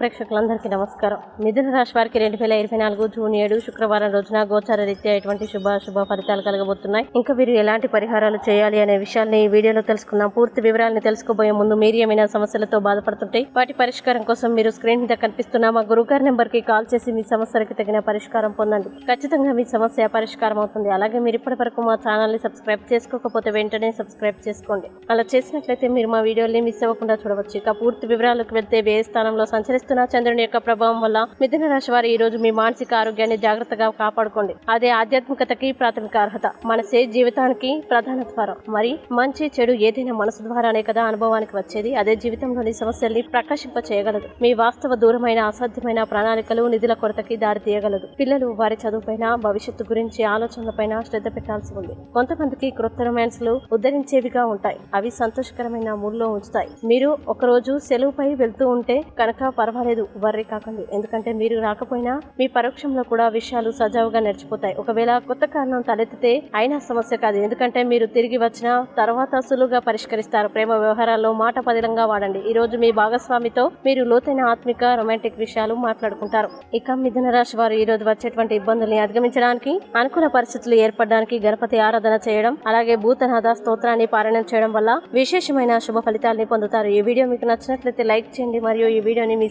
ప్రేక్షకులందరికీ నమస్కారం. మిథున రాశి వారికి రెండు వేల ఇరవై నాలుగు జూన్ ఏడు శుక్రవారం రోజున గోచార రీత్యా ఎటువంటి శుభ శుభ ఫలితాలు కలగబోతున్నాయి? ఇంకా వీరు ఎలాంటి పరిహారాలు చేయాలి అనే విషయాన్ని ఈ వీడియోలో తెలుసుకుందాం. పూర్తి వివరాలను తెలుసుకోబోయే ముందు మీరు ఏమైనా సమస్యలతో బాధపడుతుంటే వాటి పరిష్కారం కోసం మీరు స్క్రీన్ మీద కనిపిస్తున్న మా గురుగారి నెంబర్కి కాల్ చేసి మీ సమస్యలకు తగిన పరిష్కారం పొందండి. ఖచ్చితంగా మీ సమస్య పరిష్కారం అవుతుంది. అలాగే మీరు ఇప్పటి వరకు మా ఛానల్ని సబ్స్క్రైబ్ చేసుకోకపోతే వెంటనే సబ్స్క్రైబ్ చేసుకోండి. అలా చేసినట్లయితే మీరు మా వీడియోని మిస్ అవ్వకుండా చూడవచ్చు. ఇక పూర్తి వివరాలకు వెళ్తే వ్యయ స్థానంలో సంచరిస్తున్న చంద్రుని యొక్క ప్రభావం వల్ల మిథున రాశి వారు ఈ రోజు మీ మానసిక ఆరోగ్యాన్ని జాగ్రత్తగా కాపాడుకోండి. అదే ఆధ్యాత్మికతకి ప్రాథమిక అర్హత. మనసే జీవితానికి ప్రధాన ద్వారం. మరి మంచి చెడు ఏదైనా మనసు ద్వారానే కదా అనుభవానికి వచ్చేది. అదే జీవితంలోని సమస్యల్ని ప్రకాశింప చేయగలదు మీ వాస్తవ దూరమైన అసాధ్యమైన ప్రణాళికలు నిధుల కొరతకి దారి తీయగలదు. పిల్లలు వారి చదువుపైన భవిష్యత్తు గురించి ఆలోచనలపైన శ్రద్ధ పెట్టాల్సి ఉంది. కొంతమందికి క్రొత్త రొమాన్స్లు ఉద్ధరించేవిగా ఉంటాయి. అవి సంతోషకరమైన మూడ్లో ఉంచుతాయి. మీరు ఒకరోజు సెలవుపై వెళ్తూ ఉంటే కనుక పర్వాలేదు వర్రీ కాకండి. ఎందుకంటే మీరు రాకపోయినా మీ పరోక్షంలో కూడా విషయాలు సజావుగా నడిచిపోతాయి. ఒకవేళ కొత్త కారణం తలెత్తితే అయినా సమస్య కాదు. ఎందుకంటే మీరు తిరిగి వచ్చిన తర్వాత సులువుగా పరిష్కరిస్తారు. ప్రేమ వ్యవహారాల్లో మాట పదిలంగా వాడండి. ఈ రోజు మీ భాగస్వామితో మీరు లోతైన ఆత్మిక రొమాంటిక్ విషయాలు మాట్లాడుకుంటారు. ఇక మిథున రాశి వారు ఈ రోజు వచ్చేటువంటి ఇబ్బందుల్ని అధిగమించడానికి అనుకూల పరిస్థితులు ఏర్పడడానికి గణపతి ఆరాధన చేయడం అలాగే భూతనాథ స్తోత్రాన్ని పారాయణం చేయడం వల్ల విశేషమైన శుభ ఫలితాలని పొందుతారు. ఈ వీడియో మీకు నచ్చినట్లయితే లైక్ చేయండి. మరియు ఈ వీడియోని మీ